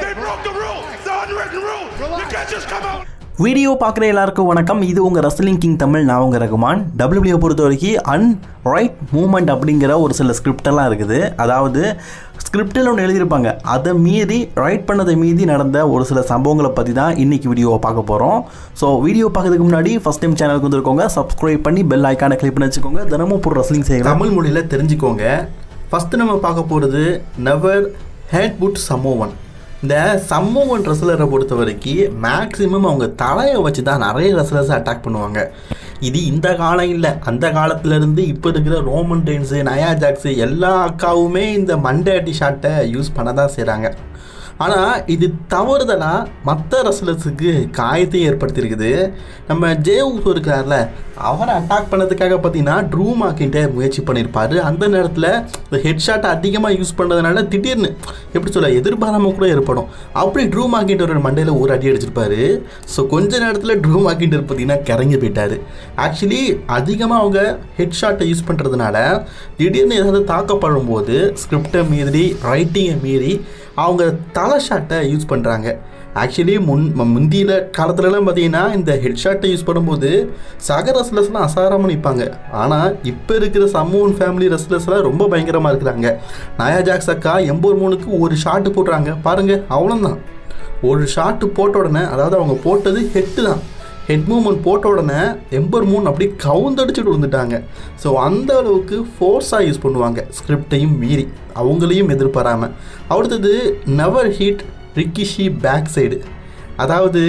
They broke the rule, the unwritten rule. You can't just come out. Video பார்க்குற எல்லாருக்கும் வணக்கம். இது உங்கள் ரஸ்லிங் கிங் தமிழ் நான் உங்கள் ரகுமான். டபிள்யூபிள்யூ பொறுத்த வரைக்கும் அன் ரைட் மூமெண்ட் அப்படிங்கிற ஒரு சில ஸ்கிரிப்டெல்லாம் இருக்குது. அதாவது ஸ்கிரிப்டில் ஒன்று எழுதியிருப்பாங்க. அதை மீறி ரைட் பண்ணதை மீறி நடந்த ஒரு சில சம்பவங்களை பற்றி தான் இன்றைக்கி வீடியோவை பார்க்க போகிறோம் ஸோ வீடியோ பார்க்கறதுக்கு முன்னாடி ஃபஸ்ட் டைம் சேனலுக்கு வந்திருக்கோங்க சப்ஸ்கிரைப் பண்ணி பெல் ஐக்கானை கிளிக் பண்ணி வச்சுக்கோங்க. தினமும் போடுற ரஸ்லிங் செய்யலாம். தமிழ் மொழியில் தெரிஞ்சுக்கோங்க. ஃபஸ்ட்டு நம்ம பார்க்க போகிறது நெவர் ஹேட் புட் சமோவன் இந்த சம்மோவன் ரெஸ்லரை பொறுத்த வரைக்கும் மேக்ஸிமம் அவங்க தலையை வச்சு தான் நிறைய ரெஸ்லர்ஸை அட்டாக் பண்ணுவாங்க. இது இந்த காலம் இல்லை. அந்த காலத்துலேருந்து இப்போ இருக்கிற ரோமன் டெயின்ஸு நயா ஜாக்ஸு எல்லா அக்காவுமே இந்த மண்டே அடி ஷாட்டை யூஸ் பண்ண தான் செய்கிறாங்க ஆனால் இது தவறுதலாக மற்ற ரசலர்ஸுக்கு காயத்தையும் ஏற்படுத்தியிருக்குது நம்ம ஜே ஊசோ இருக்கிறார்ல அவரை அட்டாக் பண்ணதுக்காக பார்த்தீங்கன்னா ட்ரூ மாக்கிட்ட முயற்சி பண்ணியிருப்பார். அந்த நேரத்தில் இந்த ஹெட்ஷாட்டை அதிகமாக யூஸ் பண்ணுறதுனால திடீர்னு எப்படி சொல்ல எதிர்பாராமல் கூட ஏற்படும். அப்படி ட்ரூ மாக்கிட்ட ஒரு மண்டையில் ஒரு அடி அடிச்சிருப்பாரு. ஸோ கொஞ்ச நேரத்தில் ட்ரூ மாக்கிட்டர் பார்த்தீங்கன்னா கரங்கி போயிட்டார். ஆக்சுவலி அதிகமாக அவங்க ஹெட் ஷாட்டை யூஸ் பண்ணுறதுனால திடீர்னு ஏதாவது தாக்கப்படும் போது ஸ்கிரிப்டை மீறி ரைட்டிங்கை மீறி அவங்க தலை ஷாட்டை யூஸ் பண்ணுறாங்க ஆக்சுவலி முன் முந்தியில் காலத்துலலாம் பார்த்தீங்கன்னா இந்த ஹெட் ஷாட்டை யூஸ் பண்ணும்போது சக ரெஸ்லர்ஸ்லாம் அசாரமாக நிற்பாங்க ஆனால் இப்போ இருக்கிற சம்மூன் ஃபேமிலி ரெஸ்லர்ஸ்லாம் ரொம்ப பயங்கரமாக இருக்கிறாங்க. நயா ஜாக்ஸ் அக்கா எண்பது மூணுக்கு ஒரு ஷாட்டு போடுறாங்க பாருங்கள் அவ்வளோதான் ஒரு ஷாட்டு போட்ட உடனே அதாவது அவங்க போட்டது ஹெட்டு தான். ஹெட் மூமெண்ட் போட்ட உடனே எம்பர் மூணு அப்படியே கவுந்தடிச்சுட்டு விழுந்துட்டாங்க ஸோ அந்த அளவுக்கு ஃபோர்ஸாக யூஸ் பண்ணுவாங்க. ஸ்கிரிப்டையும் மீறி அவங்களையும் எதிர்பாராமல் அடுத்தது never heat Rikishi back side. அதாவது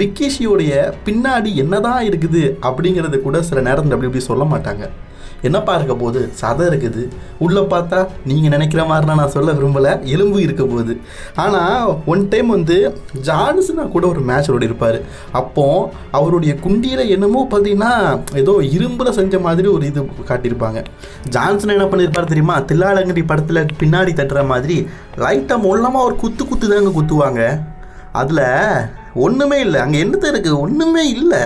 பிக்கிஷியோடைய பின்னாடி என்னதான் இருக்குது அப்படிங்கிறது கூட சில நேரத்தில் அப்படி இப்படி சொல்ல மாட்டாங்க. என்னப்பா இருக்க போகுது? சதை இருக்குது. உள்ளே பார்த்தா நீங்கள் நினைக்கிற மாதிரிலாம் நான் சொல்ல விரும்பலை. எலும்பு இருக்க போகுது. ஆனால் ஒன் டைம் வந்து ஜான்சனா கூட ஒரு மேட்ச் இருப்பார். அப்போது அவருடைய குண்டியில் என்னமோ பார்த்தீங்கன்னா ஏதோ இரும்பில் செஞ்ச மாதிரி ஒரு இது காட்டியிருப்பாங்க. ஜான்சன் என்ன பண்ணியிருப்பார் தெரியுமா? தில்லாலங்கடி படத்தில் பின்னாடி தட்டுற மாதிரி லைட்டாக மொல்லமாக ஒரு குத்து குத்து தாங்க குத்துவாங்க. அதில் ஒன்றுமே இல்லை. அங்கே என்னது இருக்குது ஒன்றுமே இல்லை.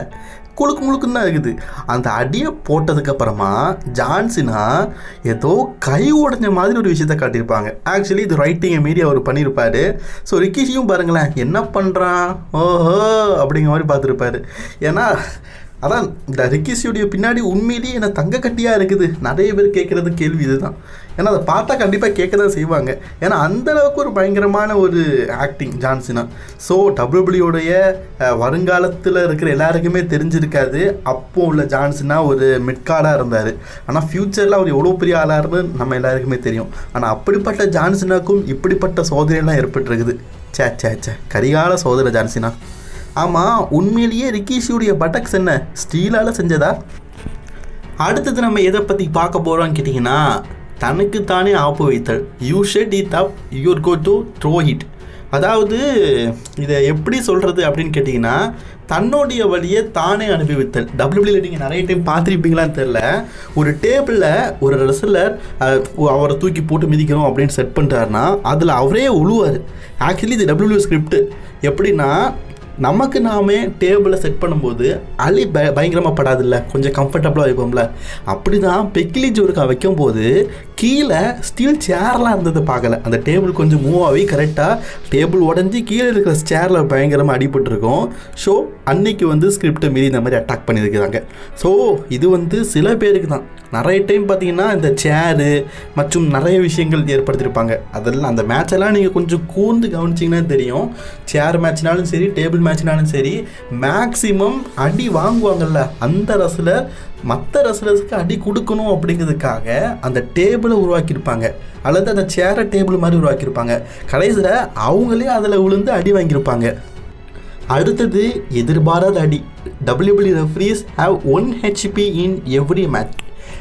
குழுக்கு முழுக்குன்னு தான் இருக்குது. அந்த அடியை போட்டதுக்கப்புறமா ஜான்சினா ஏதோ கை உடைஞ்ச மாதிரி ஒரு விஷயத்த காட்டியிருப்பாங்க. ஆக்சுவலி இது ரைட்டிங்கை மீறி அவர் பண்ணியிருப்பார். ஸோ ரிக்கிஷியும் பாருங்களேன் என்ன பண்ணுறான் ஓஹோ அப்படிங்கிற மாதிரி பார்த்துருப்பாரு. ஏன்னா அதான் இந்த ரிக்கிஷியுடைய பின்னாடி உண்மையிலேயே என்ன தங்க கட்டியாக இருக்குது? நிறைய பேர் கேட்குறது கேள்வி இதுதான். ஏன்னா அதை பார்த்தா கண்டிப்பாக கேட்க தான் செய்வாங்க. ஏன்னா அந்தளவுக்கு ஒரு பயங்கரமான ஒரு ஆக்டிங் ஜான்சினா ஸோ டபிள்யூபிள்யூடைய வருங்காலத்தில் இருக்கிற எல்லாருக்குமே தெரிஞ்சிருக்காது. அப்போ உள்ள ஜான்சினா ஒரு மிட்கார்டாக இருந்தார். ஆனால் ஃப்யூச்சரில் அவர் எவ்வளோ பெரிய ஆளாக இருந்து நம்ம எல்லாருக்குமே தெரியும். ஆனால் அப்படிப்பட்ட ஜான்சினாக்கும் இப்படிப்பட்ட சோதனையெல்லாம் ஏற்பட்டிருக்குது. சே சே சே கரிகால சோதனை ஜான்சினா ஆமாம் உண்மையிலேயே ரிக்கிஷியுடைய பட்டக்ஸ் என்ன? ஸ்டீலால் செஞ்சதா? அடுத்தது நம்ம எதை பற்றி பார்க்க போகிறோம்னு கேட்டிங்கன்னா தனக்கு தானே ஆப்பு வைத்தல். You shed it up you're go to throw it அதாவது இதை எப்படி சொல்கிறது அப்படின்னு கேட்டிங்கன்னா தன்னுடைய வழியை தானே அனுபவித்தல். டபிள்யூபிள்யூ நீங்கள் நிறைய டைம் பார்த்துருப்பீங்களான்னு தெரில ஒரு டேபிளில் ஒரு ரெசலர் அவரை தூக்கி போட்டு மிதிக்கணும் அப்படின்னு செட் பண்ணிட்டாருன்னா அதில் அவரே உழுவார். ஆக்சுவலி இது டபிள்யூபிள்யூ ஸ்கிரிப்ட் எப்படின்னா நமக்கு நாமே டேபிளை செட் பண்ணும்போது அலி ப பயங்கரமாக படாதில்ல. கொஞ்சம் கம்ஃபர்டபுளாக வைப்போம்ல. அப்படி தான் பெக்கிலி ஜோருக்கா வைக்கும்போது கீழே ஸ்டீல் சேர்லாம் இருந்தது பார்க்கல. அந்த டேபிள் கொஞ்சம் மூவ் ஆகி கரெக்டாக டேபிள் உடஞ்சி கீழே இருக்கிற சேரில் பயங்கரமாக அடிபட்டிருக்கும். ஸோ அன்னைக்கு வந்து ஸ்கிரிப்டை மீறி இந்த மாதிரி அட்டாக் பண்ணியிருக்கிறாங்க. ஸோ இது வந்து சில பேருக்கு தான். நிறைய டைம் பார்த்தீங்கன்னா இந்த சேரு மற்றும் நிறைய விஷயங்கள் ஏற்படுத்தியிருப்பாங்க. அதெல்லாம் அந்த மேட்செல்லாம் நீங்கள் கொஞ்சம் கூர்ந்து கவனிச்சிங்கன்னா தெரியும். சேர் மேட்ச்னாலும் சரி டேபிள் மேட்ச்னாலும் சரி மேக்ஸிமம் அடி வாங்குவாங்கல்ல அந்த ரசில் மற்ற ரசிலர்ஸ்க்கு அடி கொடுக்கணும் அப்படிங்கிறதுக்காக அந்த டேபிள் உருவாக்கியிருப்பாங்க. அல்லது அந்த சேரை டேபிள் மாதிரி உருவாக்கியிருப்பாங்க. கடைசியில் அவங்களே அதில் விழுந்து அடி வாங்கியிருப்பாங்க. அடுத்தது எதிர்பாராத அடி. W W referees have one H P in every match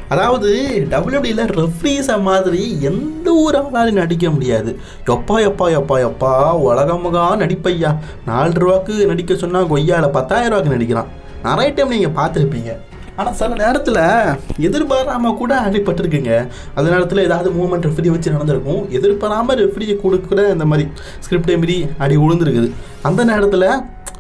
அதாவது டபிள்யூபிள்யூல ரெஃப்ரீஸை மாதிரி எந்த ஒரு ஆளாலையும் நடிக்க முடியாது. எப்பா எப்பா எப்பா எப்பா உலகமுகா நடிப்பையா. நாலு ரூபாக்கு நடிக்க சொன்னால் கொய்யாவில் பத்தாயிரம் ரூபாய்க்கு நடிக்கிறான் நிறைய டைம் நீங்கள் பார்த்துருப்பீங்க. ஆனால் சில நேரத்தில் எதிர்பாராமல் கூட அடிபட்டிருக்குங்க. அந்த நேரத்தில் ஏதாவது மூமெண்ட் ரெஃப்ரி வச்சு நடந்திருக்கும். எதிர்பாராமல் ரெஃப்ரியை கொடுக்குற இந்த மாதிரி ஸ்கிரிப்டே மாரி அடி விழுந்துருக்குது அந்த நேரத்தில்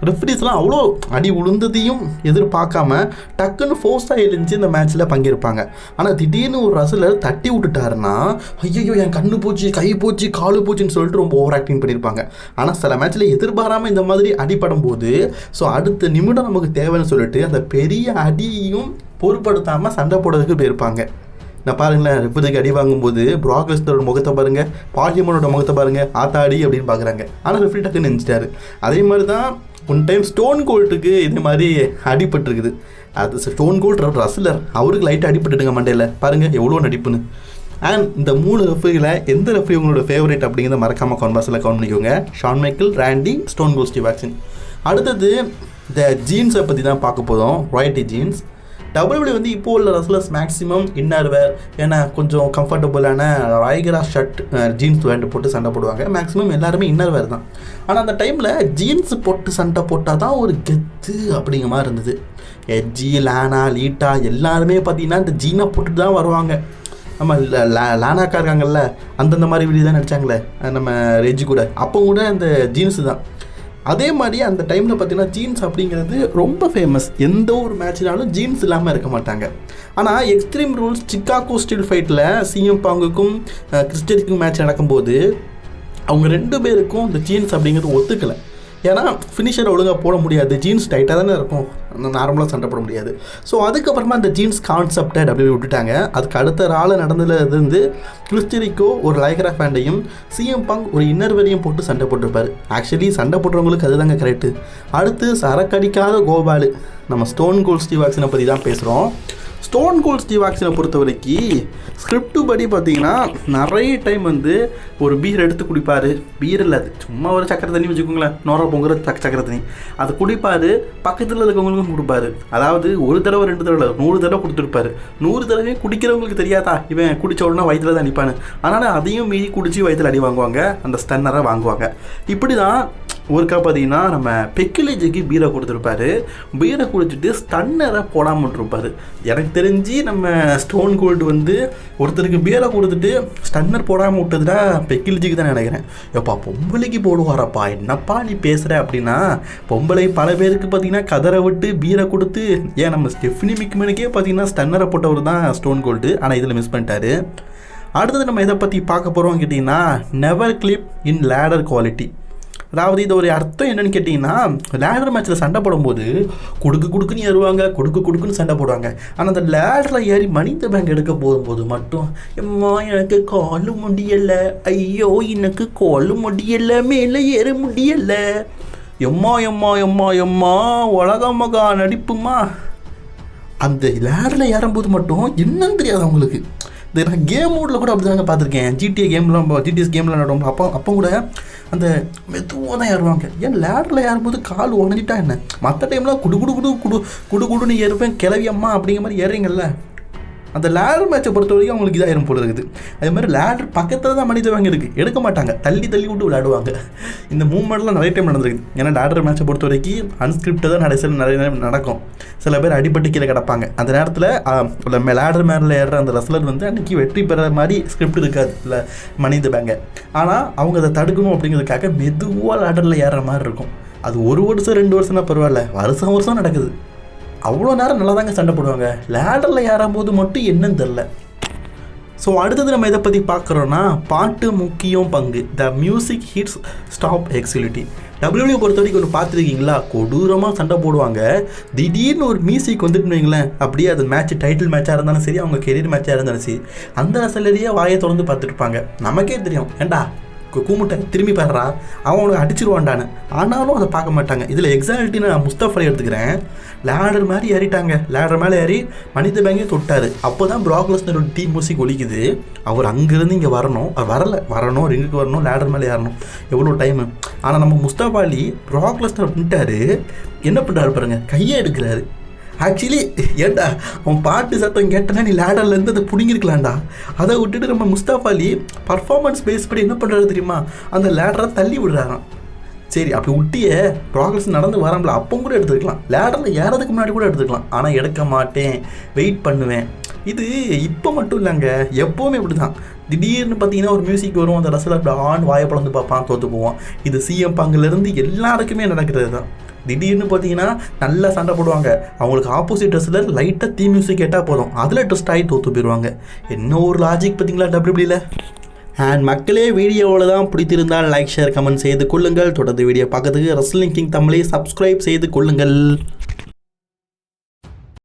ரெஃப்ரிஸ்லாம் அவ்வளோ அடி உளுந்ததையும் எதிர்பார்க்காம டக்குன்னு ஃபோர்ஸாக எழுந்து இந்த மேட்ச்சில் பங்கேற்பாங்க. ஆனால் திடீர்னு ஒரு ரசலர் தட்டி விட்டுட்டாருன்னா ஐயோ என் கண்ணு போச்சு கை போச்சு காலு போச்சுன்னு சொல்லிட்டு ரொம்ப ஓவர் ஆக்டிங் பண்ணியிருப்பாங்க. ஆனால் சில மேட்ச்சில் எதிர்பாராமல் இந்த மாதிரி அடிபடும் போது ஸோ அடுத்த நிமிடம் நமக்கு தேவைன்னு சொல்லிட்டு அந்த பெரிய அடியையும் பொருட்படுத்தாமல் சண்டை போடுறதுக்கு போயிருப்பாங்க. நான் பாருங்களேன் ரிப்பதுக்கு அடி வாங்கும்போது ப்ராக்லஸ்டரோட முகத்தை பாருங்க பார்லிமனோட முகத்தை பாருங்க ஆத்தாடி அப்படின்னு பார்க்குறாங்க ஆனால் ரிஃப்ரி டக்குன்னு நினச்சிட்டாரு. அதே மாதிரி தான் ஒன் டைம் ஸ்டோன் கோல்ட்டுக்கு இதே மாதிரி அடிபட்டுருக்குது. அது ஸ்டோன் கோல்ட் ரசிலர் அவருக்கு லைட்டாக அடிபட்டுடுங்க மண்டையில். பாருங்கள் எவ்வளோ நடிப்புன்னு அண்ட் இந்த மூணு ரெஃப்ரியில் எந்த ரெஃப்ரி உங்களோட ஃபேவரேட் அப்படிங்கிறத மறக்காமல் கான்வர்ஸில் கவுண்ட் பண்ணிக்கோங்க. Shawn Michael Randy Stone Cold Steve vaccine அடுத்தது இந்த ஜீன்ஸை பற்றி தான் பார்க்க போதும் ராயட்டி ஜீன்ஸ் டபுள்யூ வந்து இப்போ உள்ள ரஸ்லர்ஸ் மேக்ஸிமம் இன்னர் வேர் ஏன்னா கொஞ்சம் கம்ஃபர்டபுளான ராய்கரா ஷர்ட் ஜீன்ஸ் பேண்ட் போட்டு சண்டை போடுவாங்க. மேக்ஸிமம் எல்லாருமே இன்னர் வேர் தான். ஆனால் அந்த டைமில் ஜீன்ஸ் போட்டு சண்டை போட்டால் தான் ஒரு கெத்து அப்படிங்கிற மாதிரி இருந்தது. எஜ்ஜி லானா லீட்டா எல்லாருமே பார்த்தீங்கன்னா இந்த ஜீனை போட்டுட்டு தான் வருவாங்க. நம்ம ல- லானாக்கா இருக்காங்கல்ல அந்தந்த மாதிரி வீடியோ தான் நடிச்சாங்களே நம்ம ரெஜி கூட. அப்போ கூட அந்த ஜீன்ஸு தான். அதே மாதிரி அந்த டைமில் பார்த்தீங்கன்னா ஜீன்ஸ் அப்படிங்கிறது ரொம்ப ஃபேமஸ் எந்த ஒரு மேட்ச்னாலும் ஜீன்ஸ் இல்லாமல் இருக்க மாட்டாங்க. ஆனால் எக்ஸ்ட்ரீம் ரூல்ஸ் சிக்காகோ ஸ்டீல் ஃபைட்டில் சிஎம் பாங்குக்கும் கிறிஸ்டனுக்கும் மேட்ச் நடக்கும்போது அவங்க ரெண்டு பேருக்கும் இந்த ஜீன்ஸ் அப்படிங்கிறது ஒத்துக்கலை. ஏன்னா ஃபினிஷர் ஒழுங்காக போட முடியாது. ஜீன்ஸ் டைட்டாக தானே இருக்கும். நார்மலாக சண்டை போட முடியாது. ஸோ அதுக்கப்புறமா அந்த ஜீன்ஸ் கான்செப்டை டபிள்யூ விட்டுட்டாங்க. அதுக்கு அடுத்த நாள் நடந்ததுலேருந்து கிறிஸ்டிரிக்கோ ஒரு லைக்ரா ஃபேண்டையும் சிஎம் பங் ஒரு இன்னர் வரையும் போட்டு சண்டை போட்டிருப்பார். ஆக்சுவலி சண்டை போடுறவங்களுக்கு அதுதாங்க கரெக்டு அடுத்து சரக்கடிக்காத கோபாலு. நம்ம ஸ்டோன் கோல் ஸ்டீவாக்சினை பற்றி தான் பேசுகிறோம் ஸ்டோன் கோல் ஸ்டீவ் ஆக்ஷனை பொறுத்த வரைக்கும் ஸ்கிரிப்டு படி பார்த்தீங்கன்னா நிறைய டைம் வந்து ஒரு பீர் எடுத்து குடிப்பார். பீர் இல்லை அது. சும்மா ஒரு சக்கரை தண்ணி வச்சுக்கோங்களேன். நோரா பொங்குற சக் சக்கரை தண்ணி. அதை குடிப்பார். பக்கத்தில் இருக்கவங்களுக்கும் கொடுப்பாரு. அதாவது ஒரு தடவை ரெண்டு தடவை நூறு தடவை கொடுத்துருப்பாரு. நூறு தடவையும் குடிக்கிறவங்களுக்கு தெரியாதா? இவன் குடித்த உடனே வயிற்றுல தான் அடிப்பான்னு அதனால் அதையும் மீறி குடித்து வயிற்றுல அடி வாங்குவாங்க. அந்த ஸ்டன்னரை வாங்குவாங்க. இப்படி தான் ஒருக்கா பார்த்தீங்கன்னா நம்ம பெக்கிலேஜிக்கு பீரை கொடுத்துருப்பாரு. பீரை குடிச்சிட்டு ஸ்டன்னரை போடாமல் இருப்பார் எனக்கு தெரிஞ்சு நம்ம ஸ்டோன் கோல்டு வந்து ஒருத்தருக்கு பீரை கொடுத்துட்டு ஸ்டன்னர் போடாமல் விட்டதுனா பெக்கிலேஜிக்கு தான் நினைக்கிறேன். எப்பா பொம்பளைக்கு போடுவாரப்பா. என்னப்பா நீ பேசுகிற அப்படின்னா பொம்பளை பல பேருக்கு பார்த்தீங்கன்னா கதரை விட்டு பீரை கொடுத்து ஏன் நம்ம ஸ்டெஃப்னி மிக்மனுக்கே பார்த்தீங்கன்னா ஸ்டன்னரை போட்டவர் தான் ஸ்டோன் கோல்டு. ஆனால் இதில் மிஸ் பண்ணிட்டாரு. அடுத்தது நம்ம எதை பற்றி பார்க்க போகிறோம் கேட்டிங்கன்னா never clip in ladder quality அதாவது இது ஒரு அர்த்தம் என்னன்னு கேட்டிங்கன்னா லேடர் மேட்ச்சில் சண்டை போடும்போது கொடுக்கு கொடுக்குன்னு ஏறுவாங்க கொடுக்கு கொடுக்குன்னு சண்டை போடுவாங்க. ஆனால் அந்த லேடரில் ஏறி மனித பேங்க் எடுக்க போகும்போது மட்டும் எம்மா எனக்கு காலு முடியல. ஐயோ எனக்கு காலு முடியலை. மேலே ஏற முடியலை. எம்மா எம்மா எம்மா எம்மா உலக மகா நடிப்புமா? அந்த லேடரில் ஏறும்போது மட்டும் என்னன்னு தெரியாது அவங்களுக்கு. இந்த நான் கேம் மோடில் கூட அப்படி தாங்க பார்த்துருக்கேன் ஜிடிஏ கேம்லாம் ஜிடிஎஸ் கேம்லாம் விளாடுவோம் அப்போ அப்போ கூட அந்த மெதுவாக தான் ஏறுவாங்க. ஏன் லேடரில் ஏறும்போது கால் உடஞ்சிட்டா என்ன? மற்ற டைம்லாம் குடு குடு குடு குடு குடு குடுன்னு ஏறுவேன் கிளவியம்மா அப்படிங்கிற மாதிரி ஏறுறீங்கல்ல? அந்த லேடர் மேட்சை பொறுத்த வரைக்கும் அவங்களுக்கு இதாயிரும் போல இருக்குது. அதே மாதிரி லேடர் பக்கத்தில் தான் மனித வாங்க இருக்குது எடுக்க மாட்டாங்க. தள்ளி தள்ளி விட்டு விளையாடுவாங்க. இந்த மூவ்மெண்ட்லாம் நிறைய டைம் நடந்திருக்கு. ஏன்னா லேடர் மேட்சை பொறுத்த வரைக்கும் அன்ஸ்கிரிப்டாக தான் நிறைய சில நிறைய நேரம் நடக்கும். சில பேர் அடிபட்டு கீழே கிடப்பாங்க. அந்த நேரத்தில் லேடர் மேனில் ஏறுற அந்த ரசலர் வந்து அன்றைக்கி வெற்றி பெற மாதிரி ஸ்கிரிப்ட் இருக்காது. இல்லை மனித பேங்க ஆனால் அவங்க அதை தடுக்கணும் அப்படிங்கிறதுக்காக மெதுவாக லேடரில் ஏறுற மாதிரி இருக்கும். அது ஒரு வருஷம் ரெண்டு வருஷம்னா பரவாயில்ல. வருஷம் வருஷம் நடக்குது. அவ்வளோ நேரம் நல்லா தாங்க சண்டை போடுவாங்க. லேடரில் ஏறும்போது மட்டும் என்னன்னு தெரில ஸோ அடுத்தது நம்ம எதை பற்றி பார்க்குறோன்னா பாட்டு முக்கியம் பங்கு. த மியூசிக் ஹிட்ஸ் ஸ்டாப் எக்ஸிலிட்டி டபிள்யூ பொறுத்த வரைக்கும் ஒன்று பார்த்துருக்கீங்களா? கொடூரமாக சண்டை போடுவாங்க. திடீர்னு ஒரு மியூசிக் வந்துட்டுன்னு வைங்களேன். அப்படியே அது மேட்ச் டைட்டில் மேட்சாக இருந்தாலும் சரி அவங்க கெரியர் மேட்சாக இருந்தாலும் சரி அந்த சிலரையே வாயை தொடர்ந்து பார்த்துட்டு இருப்பாங்க. நமக்கே தெரியும். ஏண்டா? கூமுட்டை திரும்பி பாடுறா அவன் உனக்கு அடிச்சிருவான்டானு ஆனாலும் அதை பார்க்க மாட்டாங்க. இதில் எக்ஸால்ட்டி நான் முஸ்தஃபரை எடுத்துக்கிறேன். லேடர் மாதிரி ஏறிட்டாங்க. லேடர் மேலே ஏறி மனித பேங்கே தொட்டார். அப்போ தான் ப்ராக்லஸ்னரோட டீம் மியூசிக் ஒழிக்குது அவர் அங்கேருந்து இங்கே வரணும். அவர் வரல. வரணும். ரிங்குக்கு வரணும். லேடர் மேலே ஏறணும். எவ்வளோ டைமு ஆனால் நம்ம முஸ்தபாலி ப்ராக்லஸ்னர் பண்ணிட்டாரு என்ன பண்ணுறாரு பாருங்க. கையை எடுக்கிறாரு. ஆக்சுவலி ஏண்டா அவன் பாட்டு சத்தம் கேட்டனா நீ லேடர்லேருந்து அதை பிடுங்கிருக்கலாம்டா. அதை விட்டுட்டு நம்ம முஸ்தாஃப் அலி பர்ஃபார்மன்ஸ் பேஸ் பண்ணி என்ன பண்ணுறாரு தெரியுமா? அந்த லேடரை தள்ளி விடுறாராம். சரி அப்படி விட்டியே ப்ராக்ரஸ் நடந்து வராமல அப்போ கூட எடுத்துக்கலாம். லேடரில் ஏறதுக்கு முன்னாடி கூட எடுத்துக்கலாம். ஆனால் எடுக்க மாட்டேன். வெயிட் பண்ணுவேன். இது இப்போ மட்டும் இல்லைங்க எப்போவுமே இப்படி தான் திடீர்னு பார்த்தீங்கன்னா ஒரு மியூசிக் வரும் அந்த ரசில் அப்படி ஆண் வாயை பிளந்து பார்ப்பான் தோற்று போவான். இது சிஎம் பங்குலேருந்து எல்லாருக்குமே நடக்கிறது தான். திடீர்னு பார்த்தீங்கன்னா நல்லா சண்டை போடுவாங்க. அவங்களுக்கு ஆப்போசிட் ட்ரெஸ்ஸில் லைட்டாக தீ மியூசிக் கேட்டால் போதும். அதில் ட்ரெஸ்ட் ஆகி தோற்று போயிடுவாங்க என்ன ஒரு லாஜிக் பார்த்தீங்களா டபிள்யூபியில் அண்ட் மக்களே வீடியோவில் தான் பிடித்திருந்தால் லைக் ஷேர் கமெண்ட் செய்து கொள்ளுங்கள். தொடர்ந்து வீடியோ பார்க்கறதுக்கு ரெஸ்லிங் கிங் தமிழை சப்ஸ்கிரைப் செய்து கொள்ளுங்கள்.